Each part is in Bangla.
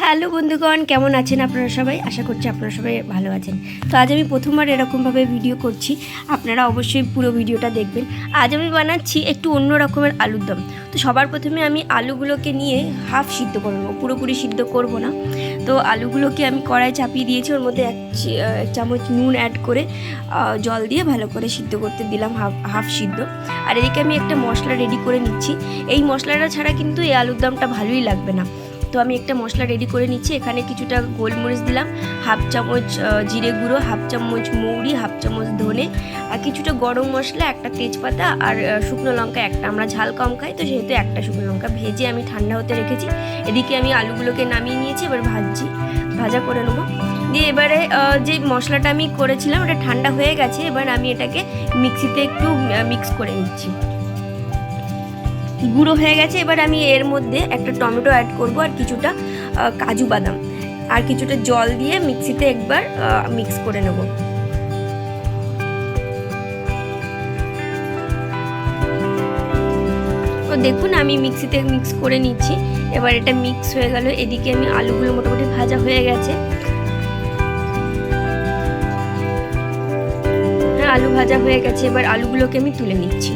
হ্যালো বন্ধুগণ, কেমন আছেন আপনারা সবাই? আশা করছি আপনারা সবাই ভালো আছেন। তো আজ আমি প্রথমবার এরকমভাবে ভিডিও করছি, আপনারা অবশ্যই পুরো ভিডিওটা দেখবেন। আজ আমি বানাচ্ছি একটু অন্য রকমের আলুর দম। তো সবার প্রথমে আমি আলুগুলোকে নিয়ে হাফ সিদ্ধ করে নেব, পুরোপুরি সিদ্ধ করব না। তো আলুগুলোকে আমি কড়াই চাপিয়ে দিয়েছি, ওর মধ্যে এক চামচ নুন অ্যাড করে জল দিয়ে ভালো করে সিদ্ধ করতে দিলাম হাফ হাফ সিদ্ধ। আর এদিকে আমি একটা মশলা রেডি করে নিচ্ছি। এই মশলাটা ছাড়া কিন্তু এই আলুর দমটা ভালোই লাগবে না। তো আমি একটা মশলা রেডি করে নিচ্ছি। এখানে কিছুটা গোলমরিচ দিলাম, হাফ চামচ জিরে গুঁড়ো, হাফ চামচ মৌরি, হাফ চামচ ধনে আর কিছুটা গরম মশলা, একটা তেজপাতা আর শুকনো লঙ্কা একটা। আমরা ঝাল কম খাই, তো সেহেতু একটা শুকনো লঙ্কা ভেজে আমি ঠান্ডা হতে রেখেছি। এদিকে আমি আলুগুলোকে নামিয়ে নিয়েছি, এবার ভাজছি, ভাজা করে নেব। দিয়ে এবারে যে মশলাটা আমি করেছিলাম, ওটা ঠান্ডা হয়ে গেছে, এবার আমি এটাকে মিক্সিতে একটু মিক্স করে নিচ্ছি। গুঁড়ো হয়ে গেছে, এবার আমি এর মধ্যে একটা টমেটো অ্যাড করব আর কিছুটা কাজু বাদাম। আর কিছুটা জল দিয়ে মিক্সিতে একবার মিক্স করে নেব। তো দেখুন, আমি মিক্সিতে মিক্স করে নিচ্ছি। এবার এটা মিক্স হয়ে গেল। এদিকে আমি আলুগুলো মোটামুটি ভাজা হয়ে গেছে। আলু ভাজা হয়ে গেছে। এবার আলুগুলোকে আমি তুলে নিচ্ছি।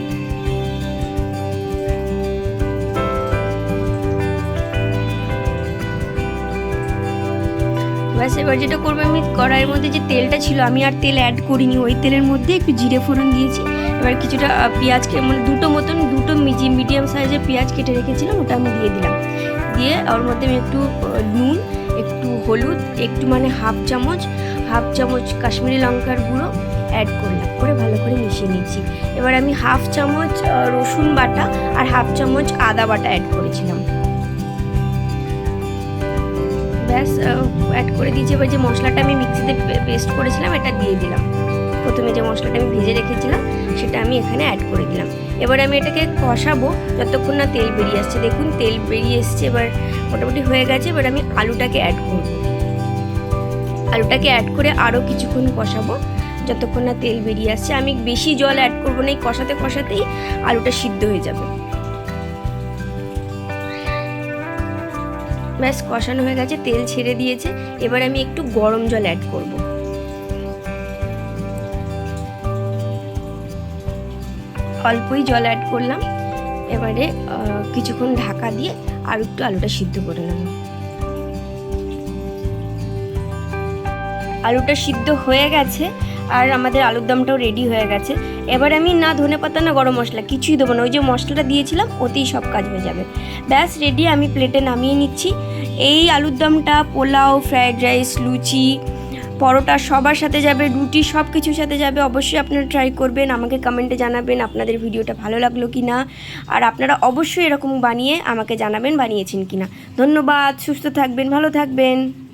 এবার যেটা করব আমি কড়াইয়ের মধ্যে যে তেলটা ছিল আমি আর তেল অ্যাড করিনি। ওই তেলের মধ্যে একটু জিরে ফোড়ন দিয়েছি। এবার কিছুটা আহ, পেঁয়াজকে মানে দুটো মতন দুটো মিডিয়াম সাইজের পেঁয়াজ কেটে রেখেছিলাম ওটা আমি দিয়ে দিলাম। দিয়ে ওর মধ্যে আমি একটু নুন একটু হলুদ একটু মানে হাফ চামচ হাফ চামচ কাশ্মীরি লঙ্কার গুঁড়ো অ্যাড করলাম করে ভালো করে মিশিয়ে নিচ্ছি এবার আমি হাফ চামচ রসুন বাটা আর হাফ চামচ আদা বাটা অ্যাড করেছিলাম। ব্যাস অ্যাড করে দিয়েছি। এবার যে মশলাটা আমি মিক্সিতে পেস্ট করেছিলাম, এটা দিয়ে দিলাম। প্রথমে যে মশলাটা আমি ভেজে রেখেছিলাম, সেটা আমি এখানে অ্যাড করে দিলাম। এবার আমি এটাকে কষাবো যতক্ষণ না তেল বেরিয়ে আসছে। দেখুন, তেল বেরিয়ে এসছে, এবার মোটামুটি হয়ে গেছে। এবার আমি আলুটাকে অ্যাড করব। আলুটাকে অ্যাড করে আরও কিছুক্ষণ কষাবো। যতক্ষণ না তেল বেরিয়ে আসছে, আমি বেশি জল অ্যাড করব না, এই কষাতে কষাতেই আলুটা সিদ্ধ হয়ে যাবে। ব্যাস কষানো হয়ে গেছে, তেল ছেড়ে দিয়েছে। এবার আমি একটু গরম জল অ্যাড করব। অল্পই জল অ্যাড করলাম। এবারে কিছুক্ষণ ঢাকা দিয়ে আর একটু আলুটা সিদ্ধ করে নেব। আলুটা সিদ্ধ হয়ে গেছে। আর আমাদের আলুর দমটাও রেডি হয়ে গেছে। এবার আমি না ধনে পাতা, না গরম মশলা কিছুই দেবো না। ওই যে মশলাটা দিয়েছিলাম, ওতেই সব কাজ হয়ে যাবে। ব্যাস রেডি আমি প্লেটে নামিয়ে নিচ্ছি। এই আলুর দমটা, পোলাও ফ্রায়েড রাইস লুচি, পরোটা সবার সাথে যাবে, রুটি সব কিছুর সাথে যাবে, অবশ্যই আপনারা ট্রাই করবেন। আমাকে কমেন্টে জানাবেন আপনাদের ভিডিওটা ভালো লাগল কি না আর আপনারা অবশ্যই এরকম বানিয়ে আমাকে জানাবেন বানিয়েছেন কি না ধন্যবাদ, সুস্থ থাকবেন, ভালো থাকবেন।